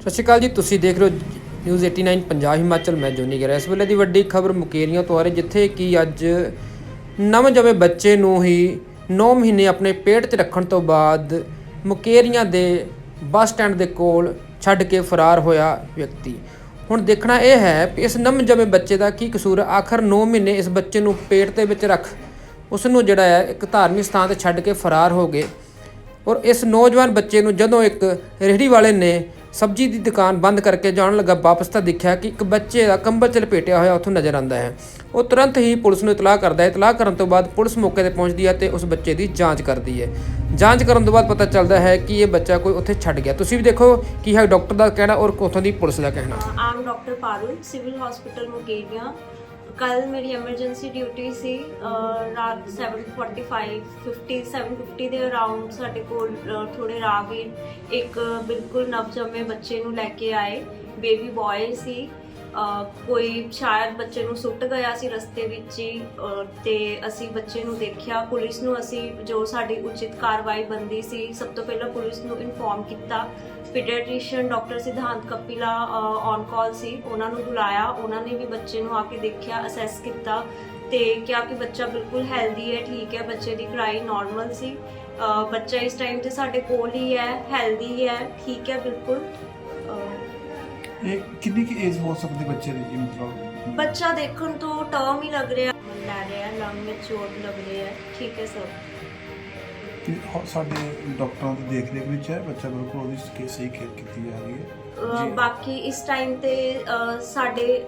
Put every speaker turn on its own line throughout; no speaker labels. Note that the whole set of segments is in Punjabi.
ਸਤਿ ਸ਼੍ਰੀ ਅਕਾਲ ਜੀ, ਤੁਸੀਂ ਦੇਖ ਰਹੇ ਹੋ ਨਿਊਜ਼ 89 ਪੰਜਾਬ ਹਿਮਾਚਲ। ਮੈਂ ਜੋਨੀ ਗਰਾ ਇਸ ਵੇਲੇ ਦੀ ਵੱਡੀ ਖਬਰ ਮੁਕੇਰੀਆਂ ਤੋਂ ਆ ਰਹੀ, ਜਿੱਥੇ ਕਿ ਅੱਜ ਨਵਜੰਮੇ ਬੱਚੇ ਨੂੰ ਹੀ 9 ਮਹੀਨੇ ਆਪਣੇ ਪੇਟ 'ਚ ਰੱਖਣ ਤੋਂ ਬਾਅਦ ਮੁਕੇਰੀਆਂ ਦੇ ਬੱਸ ਸਟੈਂਡ ਦੇ ਕੋਲ ਛੱਡ ਕੇ ਫਰਾਰ ਹੋਇਆ ਵਿਅਕਤੀ। ਹੁਣ ਦੇਖਣਾ ਇਹ ਹੈ ਕਿ ਇਸ ਨਵਜੰਮੇ ਬੱਚੇ ਦਾ ਕੀ ਕਸੂਰ ਆਖਰ 9 ਮਹੀਨੇ ਇਸ ਬੱਚੇ ਨੂੰ ਪੇਟ ਦੇ ਵਿੱਚ ਰੱਖ, ਉਸ ਨੂੰ ਜਿਹੜਾ ਹੈ ਇੱਕ ਧਾਰਮਿਕ ਸਥਾਨ ਤੇ ਛੱਡ ਕੇ ਫਰਾਰ ਹੋ ਗਏ। ਔਰ ਇਸ ਨੌਜਵਾਨ ਬੱਚੇ ਨੂੰ ਜਦੋਂ ਇੱਕ ਰੇਹੜੀ ਵਾਲੇ ਨੇ ਸਬਜ਼ੀ ਦੀ ਦੁਕਾਨ ਬੰਦ ਕਰਕੇ ਜਾਣ ਲੱਗਾ, ਵਾਪਸ ਤਾਂ ਦੇਖਿਆ ਕਿ ਇੱਕ ਬੱਚੇ ਦਾ ਕੰਬਲ 'ਚ ਲਪੇਟਿਆ ਹੋਇਆ ਉੱਥੋਂ ਨਜ਼ਰ ਆਉਂਦਾ ਹੈ। ਉਹ ਤੁਰੰਤ ਹੀ ਪੁਲਿਸ ਨੂੰ ਇਤਲਾਹ ਕਰਦਾ ਹੈ। ਇਤਲਾਹ ਕਰਨ ਤੋਂ ਬਾਅਦ ਪੁਲਿਸ ਮੌਕੇ ਤੇ ਪਹੁੰਚਦੀ ਹੈ ਤੇ ਉਸ ਬੱਚੇ ਦੀ ਜਾਂਚ ਕਰਦੀ ਹੈ। ਜਾਂਚ ਕਰਨ ਤੋਂ ਬਾਅਦ ਪਤਾ ਚੱਲਦਾ ਹੈ ਕਿ ਇਹ ਬੱਚਾ ਕੋਈ ਉੱਥੇ ਛੱਡ ਗਿਆ। ਤੁਸੀਂ ਵੀ ਦੇਖੋ ਕੀ ਹੈ ਡਾਕਟਰ ਦਾ ਕਹਿਣਾ ਔਰ ਉੱਥੋਂ ਦੀ ਪੁਲਿਸ ਦਾ ਕਹਿਣਾ।
ਆਮ doctor Parul, civil hospital Mukerian. ਕੱਲ ਮੇਰੀ ਐਮਰਜੈਂਸੀ ਡਿਊਟੀ ਸੀ ਅਹ ਰਾਤ 7:45 50 7:50 ਦੇ ਅਰਾਊਂਡ ਸਾਡੇ ਕੋਲ ਅਹ ਥੋੜੇ ਰਾਹਗੀਰ ਇੱਕ ਬਿਲਕੁਲ ਨਵਜੰਮੇ ਬੱਚੇ ਨੂੰ ਲੈ ਕੇ ਆਏ ਬੇਬੀ ਬॉय ਸੀ ਕੋਈ ਸ਼ਾਇਦ ਬੱਚੇ ਨੂੰ ਸੁੱਟ ਗਿਆ ਸੀ ਰਸਤੇ ਵਿੱਚ ਹੀ, ਅਹ, ਤੇ ਅਸੀਂ ਬੱਚੇ ਨੂੰ ਦੇਖਿਆ। ਪੁਲਿਸ ਨੂੰ ਅਸੀਂ ਜੋ ਸਾਡੀ ਉਚਿਤ ਕਾਰਵਾਈ ਬੰਦੀ ਸੀ, ਸਭ ਤੋਂ ਪਹਿਲਾਂ ਪੁਲਿਸ ਨੂੰ ਇਨਫੋਰਮ ਕੀਤਾ। ਪੀਡੀਆਟ੍ਰੀਸ਼ੀਅਨ ਡਾਕਟਰ ਸਿਧਾਂਤ ਕਪਿਲਾ ਔਨ ਕਾਲ ਸੀ। ਉਹਨਾਂ ਨੂੰ ਬੁਲਾਇਆ। ਉਹਨਾਂ ਨੇ ਵੀ ਬੱਚੇ ਨੂੰ ਆ ਕੇ ਦੇਖਿਆ ਅਸੈਸ ਕੀਤਾ ਤੇ ਕਿਹਾ ਕਿ ਬੱਚਾ ਬਿਲਕੁਲ ਹੈਲਦੀ ਹੈ, ਠੀਕ ਹੈ, ਬੱਚੇ ਦੀ ਕਰਾਈ ਨਾਰਮਲ ਸੀ। ਬੱਚਾ ਇਸ ਟਾਈਮ ਤੇ ਸਾਡੇ ਕੋਲ ਹੀ ਹੈ ਹੈਲਦੀ ਹੈ, ਠੀਕ ਹੈ, ਬਿਲਕੁਲ।
ਇਹ ਕਿੰਨੀ ਕੀ ਏਜ ਹੋ ਸਕਦੀ ਬੱਚੇ ਦੀ ਜੀ ਮਤਲਬ?
ਬੱਚਾ ਦੇਖਣ ਤੋਂ ਟਰਮ ਹੀ ਲੱਗ ਰਿਹਾ। ਲੈ ਰਿਹਾ ਲੰਗ ਵਿੱਚ ਚੋਟ ਲੱਗ ਰਹੀ ਹੈ ਠੀਕ ਹੈ ਸਰ।
ਕਿ ਹੋ- ਸਾਡੇ ਡਾਕਟਰਾਂ ਦੀ ਦੇਖ ਰੇਖ ਵਿੱਚ ਹੈ ਬੱਚਾ ਬਿਲਕੁਲ ਉਹਦੀ ਕੇ ਸਹੀ ਕੇਅਰ ਕੀਤੀ ਜਾ ਰਹੀ ਹੈ।
ਅਹ
ਜੀ।
ਬਾਕੀ ਇਸ ਟਾਈਮ ਤੇ ਅਹ, ਸਾਡੇ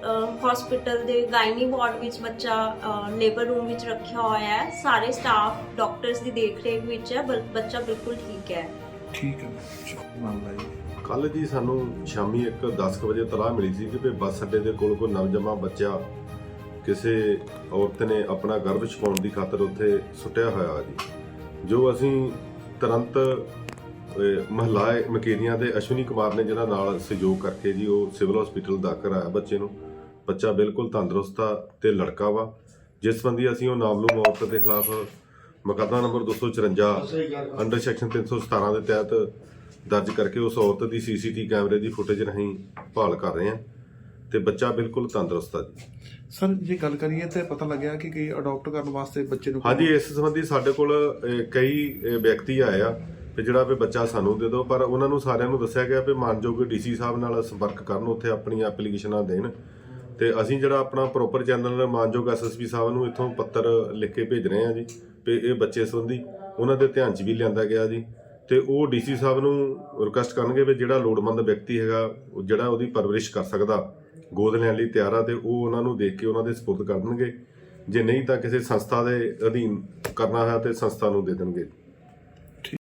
ਹਸਪੀਟਲ ਦੇ ਗਾਇਨੀ ਵਾਰਡ ਵਿੱਚ ਬੱਚਾ ਲੇਬਰ ਰੂਮ ਵਿੱਚ ਰੱਖਿਆ ਹੋਇਆ ਹੈ। ਸਾਰੇ ਸਟਾਫ ਡਾਕਟਰਸ ਦੀ ਦੇਖਰੇਖ ਵਿੱਚ ਹੈ। ਬਲ- ਬੱਚਾ ਬਿਲਕੁਲ ਠੀਕ ਹੈ।
ਠੀਕ ਹੈ। ਮਾਮਲਾ ਜੀ।
ਕੱਲ ਜੀ ਸਾਨੂੰ ਸ਼ਾਮੀ ਇੱਕ 10 ਕੁ ਵਜੇ ਤਲਾਹ ਮਿਲੀ ਸੀ ਕਿ ਬੱਸ ਅੱਡੇ ਦੇ ਕੋਲ ਕੋਈ ਨਵਜੰਮਾ ਬੱਚਾ ਕਿਸੇ ਔਰਤ ਨੇ ਆਪਣਾ ਗਰਭ ਛਪਾਉਣ ਦੀ ਖਾਤਰ ਉੱਥੇ ਸੁੱਟਿਆ ਹੋਇਆ ਜੀ। ਜੋ ਅਸੀਂ ਤੁਰੰਤ ਮਹਲਾ ਮਕੇਰੀਆਂ ਦੇ ਅਸ਼ਵਨੀ ਕੁਮਾਰ ਨੇ ਜਿਹਨਾਂ ਨਾਲ ਸਹਿਯੋਗ ਕਰਕੇ ਜੀ ਉਹ ਸਿਵਲ ਹਸਪੀਟਲ ਦਾਖਲ ਕਰਾਇਆ ਬੱਚੇ ਨੂੰ। ਬੱਚਾ ਬਿਲਕੁਲ ਤੰਦਰੁਸਤ ਆ ਤੇ ਲੜਕਾ ਵਾ। ਜਿਸ ਸੰਬੰਧੀ ਅਸੀਂ ਉਹ ਨਾਮਲੂਮ ਔਰਤ ਦੇ ਖਿਲਾਫ ਮੁਕੱਦਮਾ ਨੰਬਰ 254 ਅੰਡਰ ਸੈਕਸ਼ਨ 317 ਦੇ ਤਹਿਤ ਦਰਜ ਕਰਕੇ ਉਸ ਔਰਤ ਦੀ ਸੀਸੀਟੀ ਕੈਮਰੇ ਦੀ ਫੁਟੇਜ ਰਾਹੀਂ ਭਾਲ ਕਰ ਰਹੇ ਹਾਂ ਤੇ ਬੱਚਾ ਬਿਲਕੁਲ ਤੰਦਰੁਸਤ ਆ ਜੀ।
ਸਰ ਜੇ ਗੱਲ ਕਰੀਏ ਤੇ ਪਤਾ ਲੱਗਿਆ ਕਿ ਕਈ ਅਡਾਪਟ ਕਰਨ ਵਾਸਤੇ ਬੱਚੇ ਨੂੰ
ਹਾਂਜੀ ਇਸ ਸੰਬੰਧੀ ਸਾਡੇ ਕੋਲ ਅਹ, ਕਈ ਅਹ, ਵਿਅਕਤੀ ਆਏ ਆ ਵੀ ਜਿਹੜਾ ਵੀ ਬੱਚਾ ਸਾਨੂੰ ਦੇ ਦਿਓ ਪਰ ਉਹਨਾਂ ਨੂੰ ਸਾਰਿਆਂ ਨੂੰ ਦੱਸਿਆ ਗਿਆ ਵੀ ਮਾਨਯੋਗ ਡੀਸੀ ਸਾਹਿਬ ਨਾਲ ਸੰਪਰਕ ਕਰਨ ਉੱਥੇ ਆਪਣੀਆਂ ਐਪਲੀਕੇਸ਼ਨਾਂ ਦੇਣ। ਤੇ ਅਸੀਂ ਜਿਹੜਾ ਆਪਣਾ ਪ੍ਰੋਪਰ ਚੈਨਲ ਮਾਨਯੋਗ ਐਸਐਸਪੀ ਸਾਹਿਬ ਨੂੰ ਇੱਥੋਂ ਪੱਤਰ ਲਿਖ ਕੇ ਭੇਜ ਰਹੇ ਹਾਂ ਜੀ ਵੀ ਇਹ ਬੱਚੇ ਸੰਬੰਧੀ ਉਹਨਾਂ ਦੇ ਧਿਆਨ 'ਚ ਵੀ ਲਿਆਂਦਾ ਗਿਆ ਜੀ। ਤੇ ਉਹ ਡੀਸੀ ਸਾਹਿਬ ਨੂੰ ਰਿਕੁਐਸਟ ਕਰਨਗੇ ਵੀ ਜਿਹੜਾ ਲੋੜਮੰਦ ਵਿਅਕਤੀ ਹੈਗਾ, ਉਹ ਜਿਹੜਾ ਉਹਦੀ ਪਰਵਰਿਸ਼ ਕਰ ਸਕਦਾ, ਗੋਦ ਲੈਣ ਲਈ ਤਿਆਰ ਆ ਤੇ ਉਹ ਉਹਨਾਂ ਨੂੰ ਦੇਖ ਕੇ ਉਹਨਾਂ ਦੇ ਸਪੁਰਦ ਕਰ ਦੇਣਗੇ। ਜੇ ਨਹੀਂ ਤਾਂ ਕਿਸੇ ਸੰਸਥਾ ਦੇ ਅਧੀਨ ਕਰਨਾ ਹੈ ਤੇ ਸੰਸਥਾ ਨੂੰ ਦੇ ਦੇਣਗੇ।